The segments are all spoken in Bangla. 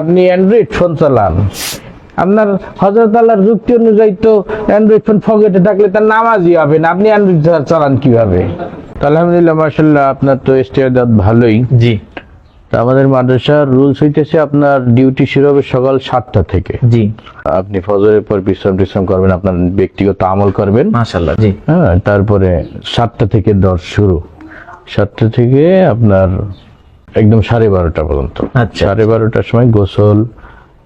আপনি অ্যান্ড্রয়েড ফোন চালান। আপনার হযরত আল্লাহর যুক্তি অনুযায়ী তো অ্যান্ড্রয়েড ফোন থাকলে তার নামাজই হবে না। আপনি অ্যান্ড্রয়েড চালান কীভাবে? আলহামদুলিল্লাহ মাশাআল্লাহ আপনার তো ইস্তেদাদ ভালোই। জি। আমাদের মাদ্রাসার রুলস হইতেছে আপনার ডিউটি শুরু হবে সকাল সাতটা থেকে। জি। আপনি ফজরের পর বিশ্রাম টিশ্রাম করবেন আপনার ব্যক্তিগত আমল করবেন। মাশাল্লাহ জি। হ্যাঁ তারপরে সাতটা থেকে দশ শুরু। সাতটা থেকে আপনার একদম সাড়ে বারোটা পর্যন্ত। আচ্ছা। সাড়ে বারোটার সময় গোসল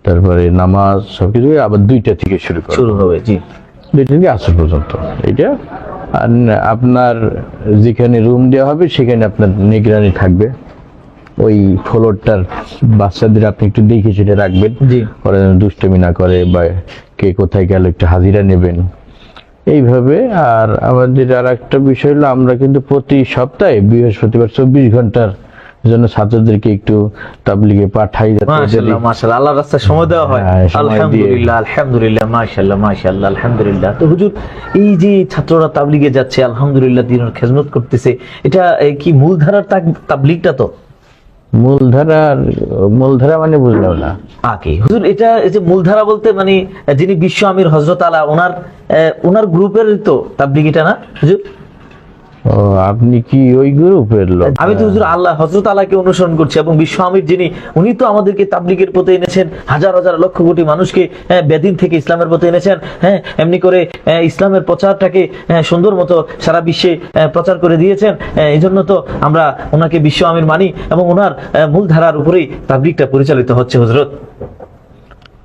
তারপরে নামাজ সবকিছু আবার দুইটা থেকে শুরু শুরু হবে জি। দুইটা থেকে আসর পর্যন্ত এটা আর আপনার যেখানে রুম দেওয়া হবে সেখানে আপনার নিগরানি থাকবে। ওই ফ্লোরটার বাচ্চাদের আপনি একটু দেখে সেটা রাখবেন। ওরা যেন দুষ্টমি না করে বা কে কোথায় গেল একটু হাজিরা নেবেন। এইভাবে আর আমাদের আর একটা বিষয় হলো আমরা কিন্তু প্রতি সপ্তাহে বৃহস্পতিবার চব্বিশ ঘণ্টার জন্য ছাত্রদেরকে একটু তাবলিগে পাঠাই মাশাল্লাহ মাশাল্লাহ আল্লাহর রাস্তায় সময় দেওয়া হয়। হ্যাঁ। আলহামদুলিল্লাহ আলহামদুলিল্লাহ মাশাল্লাহ মাশাল্লাহ আলহামদুলিল্লাহ। তো হুজুর এই যে ছাত্ররা তাবলিগে যাচ্ছে আলহামদুলিল্লাহ দিনের খেদমত করতেছে এটা কি মূলধারার তাবলিগটা তো? মূলধারার মূলধারা মানে বুঝলাম না। আগে। হুজুর এটা এই যে মূলধারা বলতে মানে যিনি বিশ্ব আমির হজরত আলা ওনার ওনার গ্রুপের তো তাবলিগ এটা না হুজুর? আপনি কি ওই গ্রুপের লোক? আমি তো হুজুর আল্লাহ হজরত আল্লাহকে অনুসরণ করছি এবং বিশ্ব আমির যিনি উনি তো আমাদেরকে তাবলিগের পথে এনেছেন হাজার হাজার লক্ষ কোটি মানুষকে হ্যাঁ, বেদিন থেকে ইসলামের পথে এনেছেন হ্যাঁ এমনি করে হ্যাঁ, ইসলামের প্রচারটাকে হ্যাঁ, সুন্দর মতো সারা বিশ্বে প্রচার করে দিয়েছেন এই জন্য তো আমরা ওনাকে বিশ্ব আমির মানি এবং ওনার মূল ধারার উপরেই তাবলিগটা পরিচালিত হচ্ছে হজরত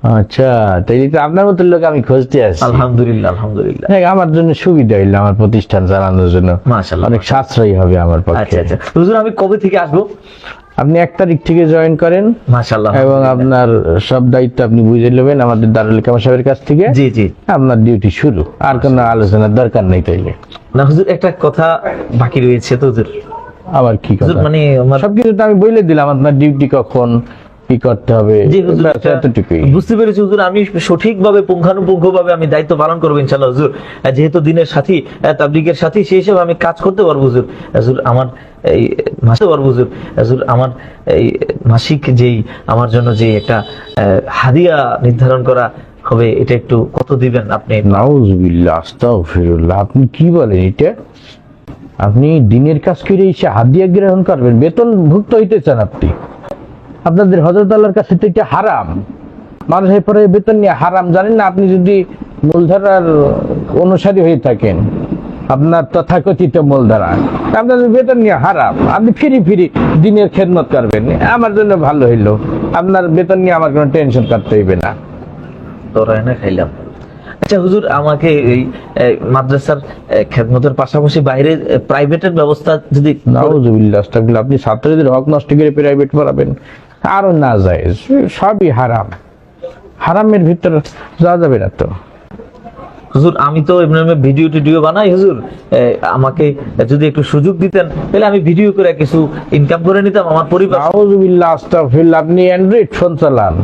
আচ্ছা তাই তো আপনার মতো লোক আমি খুঁজতে আলহামদুলিল্লাহ আলহামদুলিল্লাহ। আমার জন্য সুবিধা হইল আমার প্রতিষ্ঠান চালানোর জন্য। মাশাআল্লাহ অনেক সাশ্রয়ী হবে আমার আচ্ছা পক্ষে। আচ্ছা হুজুর আমি কবে থেকে আসব? আপনি এক তারিখ থেকে জয়েন করেন। মাশাল্লাহ এবং আপনার সব দায়িত্ব আপনি বুঝে নেবেন আমাদের দারুল কামা সাহেবের কাছ থেকে। জি জি। আপনার ডিউটি শুরু। আর কোনো আলোচনার দরকার নেই তাইলে। না হুজুর একটা কথা বাকি রয়েছে তো হুজুর। আবার কি কথা? মানে সবকিছু তো আমি বলে দিলাম আপনার ডিউটি কখন? কি করতে হবে? জি হুজুর ব্যাস, এটা এতটুকুই। বুঝতে পেরেছি হুজুর। আমি সঠিকভাবে পুঙ্খানুপুঙ্খ আমি দায়িত্ব পালন করব ইনশাল্লাহ হুজুর। যেহেতু দিনের সাথী তাবলিগের সাথী সেই হিসেবে আমি কাজ করতে পারব হুজুর। হুজুর আমার এই মাসে পারব হুজুর। হুজুর আমার এই মাসিক যেই আমার জন্য যে একটা হাদিয়া নির্ধারণ করা হবে এটা একটু কত দিবেন আপনি? নাউজুবিল্লাহ আস্তাগফিরুল্লাহ আপনি কি বলেন এটা? আপনি দিনের কাজ করে এসে হাদিয়া গ্রহণ করবেন বেতন ভুক্ত হইতে চান আপনি। আপনাদের হজরত আল্লাহর কাছে তো এটা হারাম। মানুষ এই পরে বেতন নিয়ে হারাম। জানেন না আপনি যদি মূলধারার অনুসারী হয়ে থাকেন আপনার তথাকথিত মূলধারা আপনাদের বেতন নিয়ে হারাম। আপনি ফিরি ফিরি দিনের খেদমত করবেন। আমার জন্য ভালো হইল। আপনার বেতন নিয়ে আমার কোনো টেনশন করতে হইবে না। তোরাই না খাইলাম। আচ্ছা হুজুর আমাকে এই মাদ্রাসার খেদমতের পাশাপাশি বাইরে প্রাইভেটের ব্যবস্থা যদি। আপনি ছাত্রদের হক নষ্ট করে প্রাইভেট পড়াবেন। আরও না যায়। সবই হারাম। হারামের ভিতর যাওয়া যাবে না তো। হুজুর আমি তো ভিডিও টিডিও বানাই হুজুর। আমাকে যদি একটু সুযোগ দিতেন তাহলে আমি ভিডিও করে কিছু ইনকাম করে নিতাম আমার পরিবার। নাউজুবিল্লাহ আস্তাগফিরুল্লাহ। আপনি অ্যান্ড্রয়েড ফোন চালান।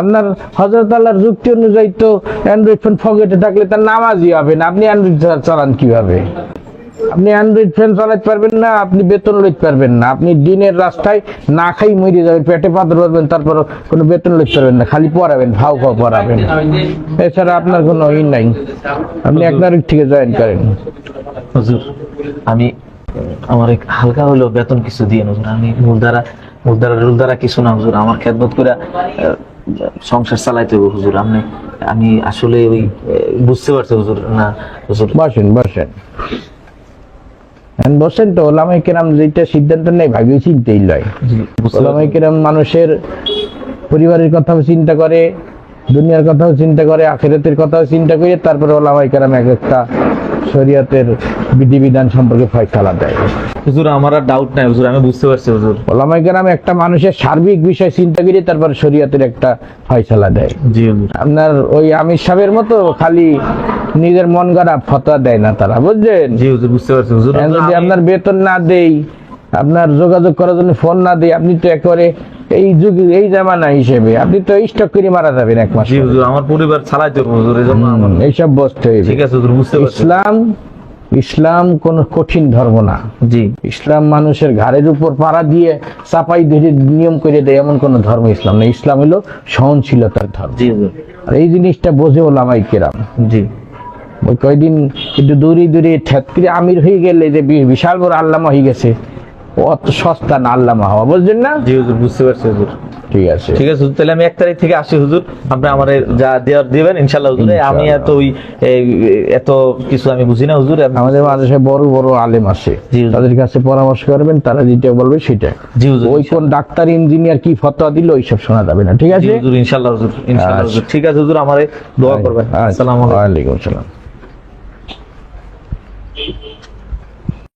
আপনার হজরত আল্লাহর যুক্তি অনুযায়ী তো অ্যান্ড্রয়েড ফোন ফকেটে থাকলে তার নামাজই হবে না। আপনি অ্যান্ড্রয়েড চালান কীভাবে? আপনি অ্যান্ড্রয়েড ফোন চালাতে পারবেন না আপনি বেতন লইতে পারবেন না। আপনি দিনের রাস্তায় না খাই মরে যাবেন পেটে পাথর পারবেন তারপর কোনো বেতন লইতে পারবেন না খালি পড়াবেন ভাও ভাও পড়াবেন। এছাড়া আপনার কোনো ই নাই। আপনি এক তারিখ থেকে জয়েন করেন। হুজুর আমি আমার এক হালকা হলেও বেতন কিছু দিয়ে হুজুর আমি মূলধারা মূলধারা রুলধারা কিছু না হুজুর। আমার খেদমত করে সংসার চালাইতে হবে হুজুর। আপনি আমি আসলে ওই বুঝতে পারছি হুজুর না হুজুর। বসেন বসেন। এখন বসেন তো ওলামাই কেরাম যেটা সিদ্ধান্ত নেই ভাবিও চিনতেই লয়। ওলামাই কেরাম মানুষের পরিবারের কথাও চিন্তা করে দুনিয়ার কথাও চিন্তা করে আখেরাতের কথাও চিন্তা করে তারপরে ওলামাই কেরাম এক একটা শরীয়তের বিধিবিধান সম্পর্কে ফয়সালা দেয়। হুজুর আমার আর ডাউট নাই হুজুর আমি বুঝতে পারছি হুজুর। ওলামাই কেরাম একটা মানুষের সার্বিক বিষয় চিন্তা করে তারপরে শরীয়তের একটা ফয়সালা দেয়। জি হুজুর। আপনার ওই আমির সাহেবের মতো খালি নিজের মন গড়া ফতোয়া দেয় না তারা বুঝছেন? যদি আপনার বেতন না দেই আপনার যোগাযোগ করার জন্য ফোন না দেই আপনি তো একেবারে এই যুগ এই জামানা হিসেবে আপনি তো স্টক করে মারা যাবেন এক মাস আমার পরিবার জন্য আমার- এইসব বসতে হইবে। ঠিক আছে বুঝতে ইসলাম ইসলাম কোন কঠিন ধর্ম না। জি। ইসলাম মানুষের ঘাড়ের উপর পাড়া দিয়ে চাপাই ধরে নিয়ম করে দেয় এমন কোন ধর্ম ইসলাম না। ইসলাম হলো সহনশীলতার ধর্ম। জি আর এই জিনিসটা বোঝে ওলামাই কেরাম। জি। ওই কয়দিন একটু দূরে দূরে ঠেত করে আমির হয়ে গেলে যে বিশাল বড় আল্লামা হয়ে গেছে অত সস্তা না আল্লামা হওয়া বুঝছেন না? জি হুজুর বুঝতে পারছি হুজুর। ঠিক আছে। ঠিক আছে তাহলে আমি এক তারিখ থেকে আসি হুজুর। আপনি আমার যা দেওয়ার দিবেন ইনশাল্লাহ হুজুর। আমি এত ওই এত কিছু আমি বুঝি না হুজুর। আমি- আমাদের মাদ্রাসায় বড় বড় আলেম আছে। জি, তাদের কাছে পরামর্শ করবেন তারা যেটা বলবে সেটা। জি হুজুর ওই কোন ডাক্তার ইঞ্জিনিয়ার কি ফতোয়া দিল ওইসব শোনা যাবে না ঠিক আছে? হুজুর ইনশাল্লাহ হুজুর ইনশাল্লাহ হুজুর। ঠিক আছে হুজুর আমারে দোয়া করবেন। আচ্ছা, আসসালামু আলাইকুম। ওয়ালাইকুম আসসালাম।